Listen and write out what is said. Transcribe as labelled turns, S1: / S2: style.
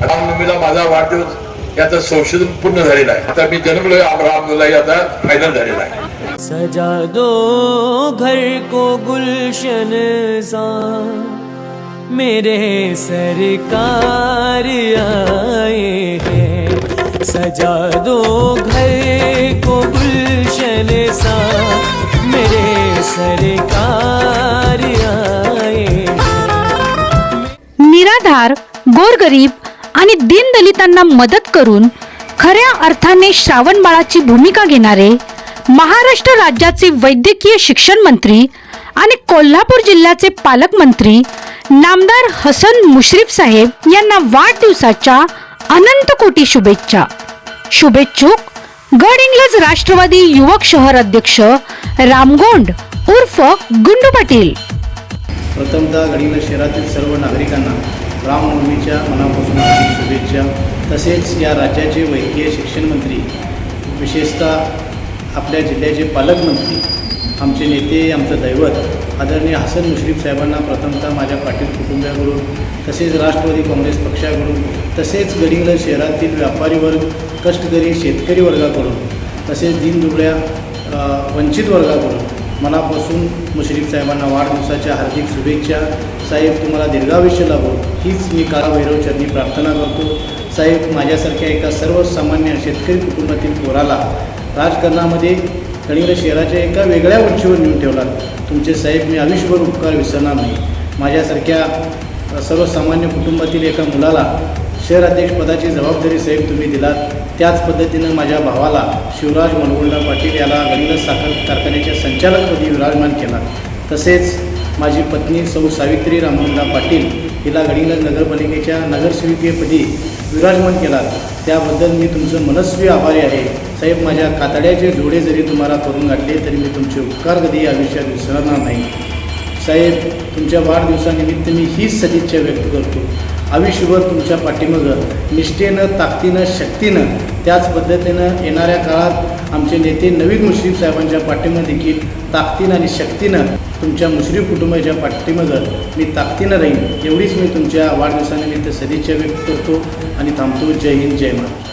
S1: रामनवमीला माझा वाढदिवस याचं संशोधन पूर्ण झालेलं आहे. आता मी जन्मलोय रामनवमीला आता फायनल झालेला आहे.
S2: सजा दो घर को गुलशन सा। मेरे सरकार आए हैं। सजा दो घर को गुलशन सा। मेरे सरकार आए
S3: निराधार गोरगरीब आणि दीनदलितांना मदत करून खऱ्या अर्थाने श्रावण बाळाची भूमिका घेणारे महाराष्ट्र राज्याचे वैद्यकीय शिक्षण मंत्री आणि कोल्हापूर जिल्ह्याचे पालकमंत्री नामदार हसन मुश्रीफ साहेब यांना वाढदिवसाच्या अनंत कोटी शुभेच्छा. शुभेच्छुक गड इंग्लज राष्ट्रवादी युवक शहर अध्यक्ष रामगोंड उर्फ गुंडू पाटील.
S4: प्रथमतः गडिंग्लज शहरातील सर्व नागरिकांना रामनवमीच्या मनापासून शुभेच्छा. तसेच या राज्याचे वैद्यकीय शिक्षण मंत्री विशेषतः आपल्या जिल्ह्याचे पालकमंत्री आमचे नेते आमचं दैवत आदरणीय हसन मुश्रीफ साहेबांना प्रथमतः माझ्या पाटील कुटुंबियाकडून तसेच राष्ट्रवादी काँग्रेस पक्षाकडून तसेच गडिंग्लज शहरातील व्यापारी वर्ग कष्टकरी शेतकरी वर्गाकडून तसेच दिनदुबळ्या वंचित वर्गाकडून मनापासून मुश्रीफ साहेबांना वाढदिवसाच्या हार्दिक शुभेच्छा. साहेब तुम्हाला दीर्घायुष्य लाभो. हीच मी काळाभैरव चरणी प्रार्थना करतो. साहेब माझ्यासारख्या एका सर्वसामान्य शेतकरी कुटुंबातील पोराला राजकारणामध्ये कणिंग शहराच्या एका वेगळ्या उंचीवर नेऊन ठेवला तुमचे साहेब मी आयुष्यभर उपकार विसरणार नाही. माझ्यासारख्या सर्वसामान्य कुटुंबातील एका मुलाला शहराध्यक्षपदाची जबाबदारी साहेब तुम्ही दिलात. त्याच पद्धतीनं माझ्या भावाला शिवराज मनगुंडा पाटील याला गणित साखर कारखान्याच्या संचालकपदी विराजमान केला. तसेच माझी पत्नी सौ सावित्री रामगुंडा पाटील हिला गडिंग्लज नगरपालिकेच्या नगरसेविकेपदी विराजमान केला. त्याबद्दल मी तुमचं मनस्वी आभारी आहे. साहेब माझ्या कातड्याचे जोडे जरी तुम्हाला करून गाठले तरी मी तुमचे उपकार कधी आयुष्यात विसरणार नाही. साहेब तुमच्या वाढदिवसानिमित्त मी हीच सदिच्छा व्यक्त करतो. आयुष्यभर तुमच्या पाठीमागं निष्ठेनं ताकदीनं शक्तीनं त्याच पद्धतीनं येणाऱ्या काळात आमचे नेते नवीन मुश्रीफ साहेबांच्या पाठीमागं देखील ताकदीनं आणि शक्तीनं तुमच्या मुश्रीफ कुटुंबाच्या पाठीमागं मी ताकदीनं राहीन एवढीच मी तुमच्या वाढदिवसानिमित्त सदिच्छा व्यक्त करतो आणि थांबतो. जय हिंद जय महाराष्ट्र.